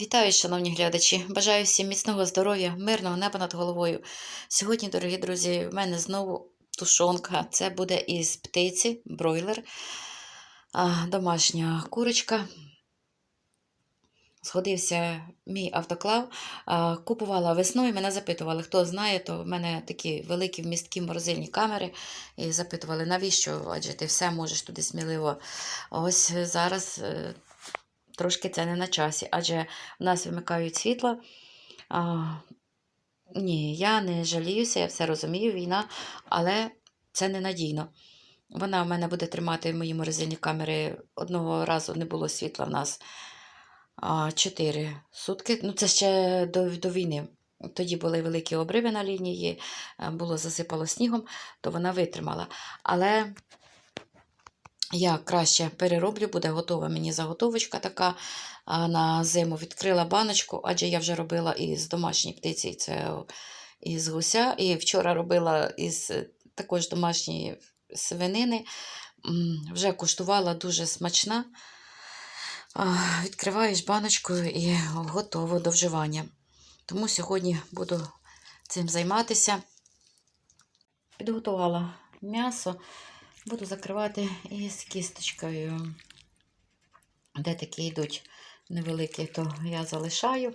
Вітаю, шановні глядачі! Бажаю всім міцного здоров'я, мирного неба над головою. Сьогодні, дорогі друзі, в мене знову тушонка. Це буде із птиці, бройлер, домашня курочка. Згодився мій автоклав. Купувала весною, мене запитували, хто знає, то в мене такі великі вмісткі морозильні камери. І запитували, навіщо? Адже ти все можеш туди сміливо. Ось зараз е, трошки це не на часі, адже в нас вимикають світло. А, ні, я не жаліюся, я все розумію, війна, але це ненадійно. Вона в мене буде тримати мої морозильні камери. Одного разу не було світла в нас а, 4 сутки. Ну, це ще до, до війни. Тоді були великі обриви на лінії, е, було засипало снігом, то вона витримала. Але я краще перероблю, буде готова мені заготовочка така. На зиму відкрила баночку, адже я вже робила із домашньої птиці, це із гуся. І вчора робила із е, також домашньої свинини. Вже куштувала дуже смачна. Відкриваєш баночку і готово до вживання. Тому сьогодні буду цим займатися. Підготувала м'ясо. Буду закривати із кісточкою. Де такі йдуть невеликі, то я залишаю.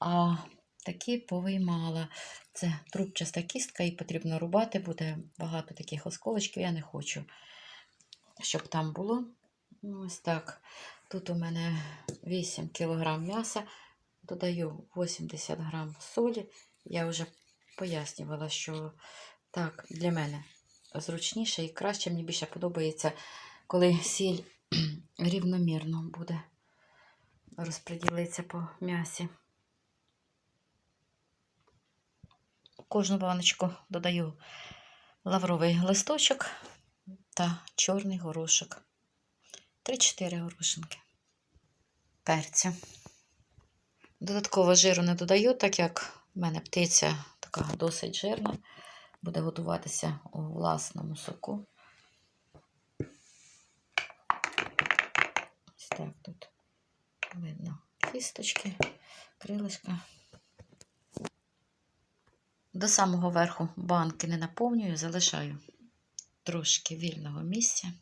А такі повиймала. Це трубчаста кістка, і потрібно рубати, буде багато таких осколочків. Я не хочу, щоб там було. Ось так. Тут у мене 8 кг м'яса, додаю 80 г солі. Я вже пояснювала, що так, для мене зручніше і краще. Мені більше подобається, коли сіль рівномірно буде розподілитися по м'ясі. Кожну баночку додаю лавровий листочок та чорний горошок. 3-4 горошинки. Перцю. Додатково жиру не додаю, так як в мене птиця така досить жирна буде готуватися у власному соку. Ось так тут видно кісточки, крилишка. До самого верху банки не наповнюю, залишаю трошки вільного місця.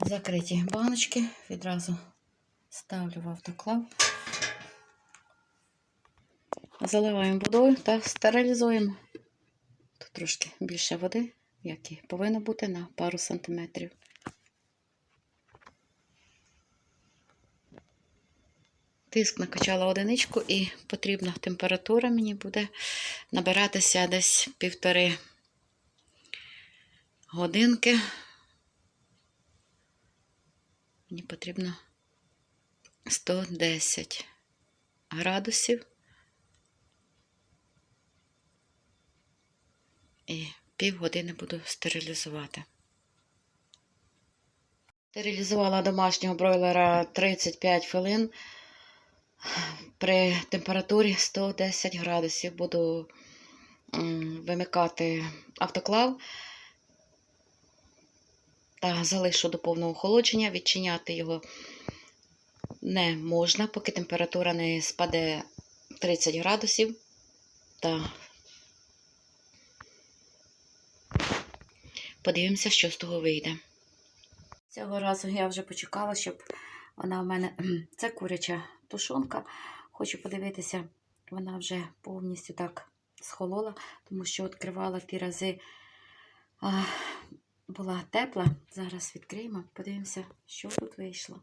Закриті баночки відразу ставлю в автоклав. Заливаємо водою та стерилізуємо. Тут трошки більше води, як і повинно бути на пару сантиметрів. Тиск накачала одиничку і потрібна температура мені буде набиратися десь півтори годинки. Мені потрібно 110 градусів. І півгодини буду стерилізувати. Стерилізувала домашнього бройлера 35 хвилин при температурі 110 градусів. Буду вимикати автоклав та залишу до повного охолодження. Відчиняти його не можна, поки температура не спаде 30 градусів. Та Подивимося, що з того вийде. Цього разу я вже почекала, щоб вона в мене. Це куряча тушонка. Хочу подивитися, вона вже повністю так схолола, тому що відкривала ті рази, а, була тепла. Зараз відкриємо, подивимося, що тут вийшло.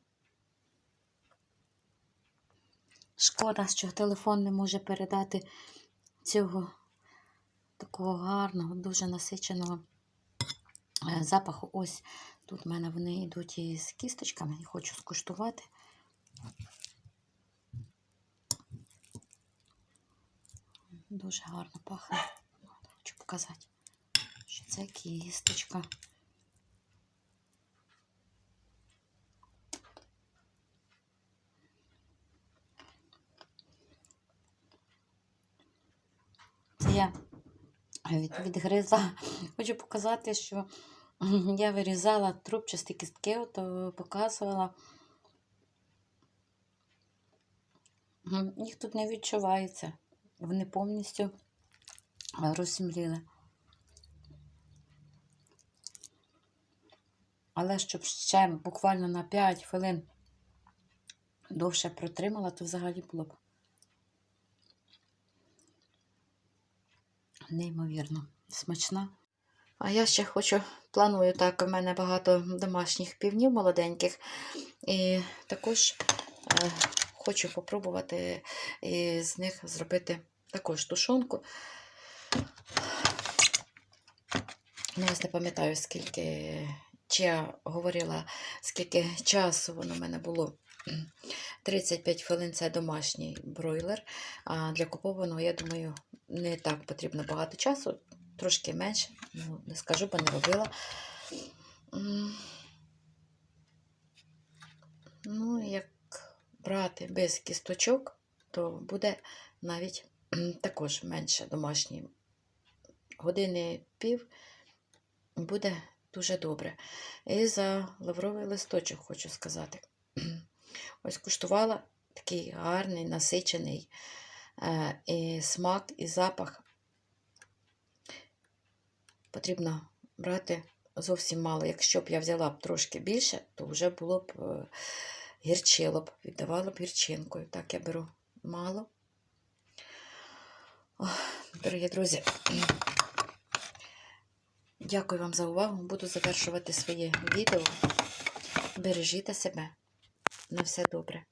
Шкода, що телефон не може передати цього такого гарного, дуже насиченого. Е, запаху. Ось тут в мене вони йдуть із кісточками хочу скуштувати. Дуже гарно пахне. Хочу показати, що це кісточка. Це від, відгриза. Хочу показати, що я вирізала трубчасті кістки, то показувала. Їх тут не відчувається. Вони повністю розсміліли. Але щоб ще буквально на 5 хвилин довше протримала, то взагалі було б неймовірно смачна. А я ще хочу, планую так, у мене багато домашніх півнів молоденьких. І також е, хочу попробувати і з них зробити також тушонку. Ну, ось не пам'ятаю, скільки, чи я говорила, скільки часу воно в мене було. 35 хвилин це домашній бройлер. А для купованого, я думаю, не так потрібно багато часу, трошки менше. Ну, не скажу, бо не робила. Ну, як брати без кісточок, то буде навіть також менше домашній. Години пів буде дуже добре. І за лавровий листочок хочу сказати. Ось куштувала такий гарний, насичений е, і смак, і запах. Потрібно брати зовсім мало. Якщо б я взяла б трошки більше, то вже було б е, гірчило б, віддавала б гірчинкою. Так, я беру мало. Ох, дорогі друзі, дякую вам за увагу. Буду завершувати своє відео. Бережіть себе. На все добре.